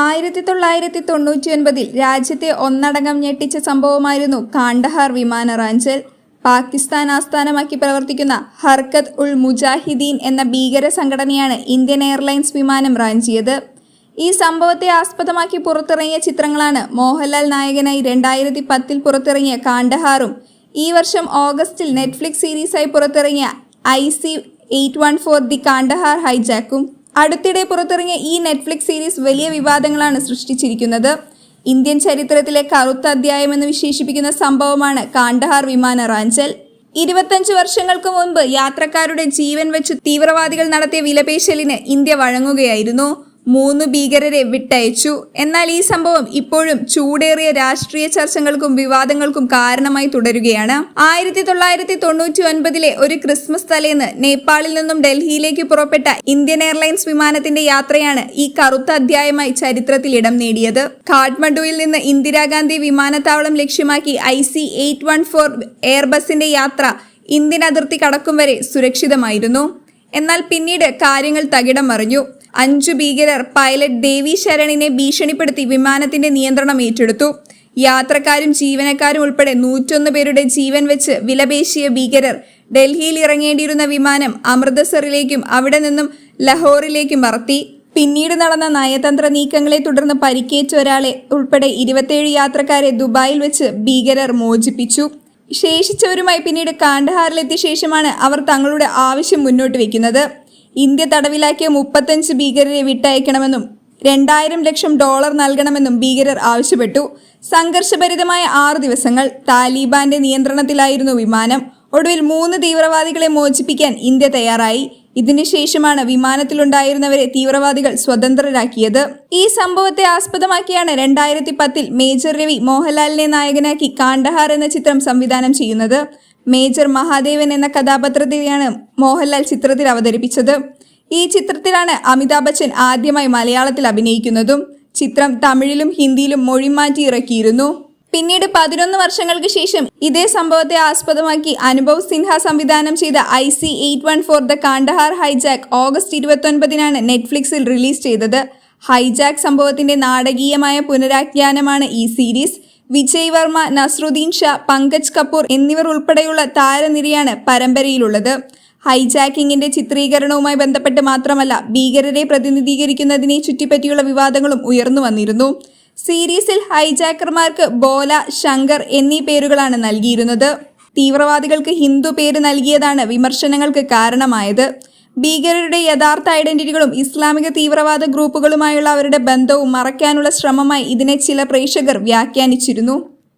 ആയിരത്തി തൊള്ളായിരത്തി തൊണ്ണൂറ്റി ഒൻപതിൽ രാജ്യത്തെ ഒന്നടങ്കം ഞെട്ടിച്ച സംഭവമായിരുന്നു കാണ്ഡഹാർ വിമാന റാഞ്ചൽ. പാകിസ്ഥാൻ ആസ്ഥാനമാക്കി പ്രവർത്തിക്കുന്ന ഹർക്കത്ത് ഉൾ മുജാഹിദീൻ എന്ന ഭീകര സംഘടനയാണ് ഇന്ത്യൻ എയർലൈൻസ് വിമാനം റാഞ്ചിയത്. ഈ സംഭവത്തെ ആസ്പദമാക്കി പുറത്തിറങ്ങിയ ചിത്രങ്ങളാണ് മോഹൻലാൽ നായകനായി രണ്ടായിരത്തി പത്തിൽ പുറത്തിറങ്ങിയ കാണ്ഡഹാറും ഈ വർഷം ഓഗസ്റ്റിൽ നെറ്റ്ഫ്ലിക്സ് സീരീസായി പുറത്തിറങ്ങിയ I C eight one four the Kandahar ഹൈജാക്കും. അടുത്തിടെ പുറത്തിറങ്ങിയ ഈ നെറ്റ്ഫ്ലിക്സ് സീരീസ് വലിയ വിവാദങ്ങളാണ് സൃഷ്ടിച്ചിരിക്കുന്നത്. ഇന്ത്യൻ ചരിത്രത്തിലെ കറുത്ത അധ്യായമെന്ന് വിശേഷിപ്പിക്കുന്ന സംഭവമാണ് കാണ്ഡഹാർ വിമാന റാഞ്ചൽ. ഇരുപത്തഞ്ച് വർഷങ്ങൾക്ക് മുൻപ് യാത്രക്കാരുടെ ജീവൻ വെച്ച് തീവ്രവാദികൾ നടത്തിയ വിലപേശലിന് ഇന്ത്യ വഴങ്ങുകയായിരുന്നു. മൂന്ന് ഭീകരരെ വിട്ടയച്ചു. എന്നാൽ ഈ സംഭവം ഇപ്പോഴും ചൂടേറിയ രാഷ്ട്രീയ ചർച്ചകൾക്കും വിവാദങ്ങൾക്കും കാരണമായി തുടരുകയാണ്. ആയിരത്തി തൊള്ളായിരത്തി തൊണ്ണൂറ്റി ഒൻപതിലെ ഒരു ക്രിസ്മസ് തലേന്ന് നേപ്പാളിൽ നിന്നും ഡൽഹിയിലേക്ക് പുറപ്പെട്ട ഇന്ത്യൻ എയർലൈൻസ് വിമാനത്തിന്റെ യാത്രയാണ് ഈ കറുത്ത അധ്യായമായി ചരിത്രത്തിൽ ഇടം നേടിയത്. കാഠ്മണ്ഡുവിൽ നിന്ന് ഇന്ദിരാഗാന്ധി വിമാനത്താവളം ലക്ഷ്യമാക്കി I C eight one four യാത്ര ഇന്ത്യൻ അതിർത്തി കടക്കും വരെ സുരക്ഷിതമായിരുന്നു. എന്നാൽ പിന്നീട് കാര്യങ്ങൾ തകിടം മറിഞ്ഞു. അഞ്ചു ഭീകരർ പൈലറ്റ് ദേവി ശരണിനെ ഭീഷണിപ്പെടുത്തി വിമാനത്തിന്റെ നിയന്ത്രണം ഏറ്റെടുത്തു. യാത്രക്കാരും ജീവനക്കാരും ഉൾപ്പെടെ നൂറ്റൊന്ന് പേരുടെ ജീവൻ വെച്ച് വിലപേശിയ ഭീകരർ ഡൽഹിയിൽ ഇറങ്ങേണ്ടിയിരുന്ന വിമാനം അമൃതസറിലേക്കും അവിടെ നിന്നും ലഹോറിലേക്കും മറത്തി പിന്നീട് നടന്ന നയതന്ത്ര നീക്കങ്ങളെ തുടർന്ന് പരിക്കേറ്റ ഒരാളെ ഉൾപ്പെടെ ഇരുപത്തേഴ് യാത്രക്കാരെ ദുബായിൽ വെച്ച് ഭീകരർ മോചിപ്പിച്ചു. ശേഷിച്ചവരുമായി പിന്നീട് കാണ്ഡഹാറിലെത്തിയ ശേഷമാണ് അവർ തങ്ങളുടെ ആവശ്യം മുന്നോട്ട് വയ്ക്കുന്നത്. ഇന്ത്യ തടവിലാക്കിയ മുപ്പത്തഞ്ച് ഭീകരരെ വിട്ടയക്കണമെന്നും രണ്ടായിരം ലക്ഷം ഡോളർ നൽകണമെന്നും ഭീകരർ ആവശ്യപ്പെട്ടു. സംഘർഷഭരിതമായ ആറ് ദിവസങ്ങൾ താലിബാന്റെ നിയന്ത്രണത്തിലായിരുന്നു വിമാനം. ഒടുവിൽ മൂന്ന് തീവ്രവാദികളെ മോചിപ്പിക്കാൻ ഇന്ത്യ തയ്യാറായി. ഇതിനുശേഷമാണ് വിമാനത്തിലുണ്ടായിരുന്നവരെ തീവ്രവാദികൾ സ്വതന്ത്രരാക്കിയത്. ഈ സംഭവത്തെ ആസ്പദമാക്കിയാണ് രണ്ടായിരത്തി പത്തിൽ മേജർ രവി മോഹൻലാലിനെ നായകനാക്കി കാണ്ഡഹാർ എന്ന ചിത്രം സംവിധാനം ചെയ്യുന്നത്. മേജർ മഹാദേവൻ എന്ന കഥാപാത്രത്തെയാണ് മോഹൻലാൽ ചിത്രത്തിൽ അവതരിപ്പിച്ചത്. ഈ ചിത്രത്തിലാണ് അമിതാഭ് ബച്ചൻ ആദ്യമായി മലയാളത്തിൽ അഭിനയിക്കുന്നതും ചിത്രം തമിഴിലും ഹിന്ദിയിലും മൊഴിമാറ്റി ഇറക്കിയിരുന്നു. പിന്നീട് പതിനൊന്ന് വർഷങ്ങൾക്ക് ശേഷം ഇതേ സംഭവത്തെ ആസ്പദമാക്കി അനുഭവ് സിൻഹ സംവിധാനം ചെയ്ത I C eight one four the Kandahar hijack August ഇരുപത്തൊൻപതിനാണ് നെറ്റ്ഫ്ലിക്സിൽ റിലീസ് ചെയ്തത്. ഹൈജാക്ക് സംഭവത്തിന്റെ നാടകീയമായ പുനരാഖ്യാനമാണ് ഈ സീരീസ്. വിജയ് വർമ്മ നസ്രുദ്ദീൻ ഷാ പങ്കജ് കപൂർ എന്നിവർ ഉൾപ്പെടെയുള്ള താരനിരയാണ് പരമ്പരയിലുള്ളത്. ഹൈജാക്കിങ്ങിന്റെ ചിത്രീകരണവുമായി ബന്ധപ്പെട്ട് മാത്രമല്ല ഭീകരരെ പ്രതിനിധീകരിക്കുന്നതിനെ ചുറ്റിപ്പറ്റിയുള്ള വിവാദങ്ങളും ഉയർന്നു വന്നിരുന്നു. സീരീസിൽ ഹൈജാക്കർമാർക്ക് ബോല ശങ്കർ എന്നീ പേരുകളാണ് നൽകിയിരുന്നത്. തീവ്രവാദികൾക്ക് ഹിന്ദു പേര് നൽകിയതാണ് വിമർശനങ്ങൾക്ക് കാരണമായത്. ഭീകരരുടെ യഥാർത്ഥ ഐഡന്റിറ്റികളും ഇസ്ലാമിക തീവ്രവാദ ഗ്രൂപ്പുകളുമായുള്ള അവരുടെ ബന്ധവും മറയ്ക്കാനുള്ള ശ്രമമായി ഇതിനെ ചില പ്രേക്ഷകർ വ്യാഖ്യാനിച്ചിരുന്നു.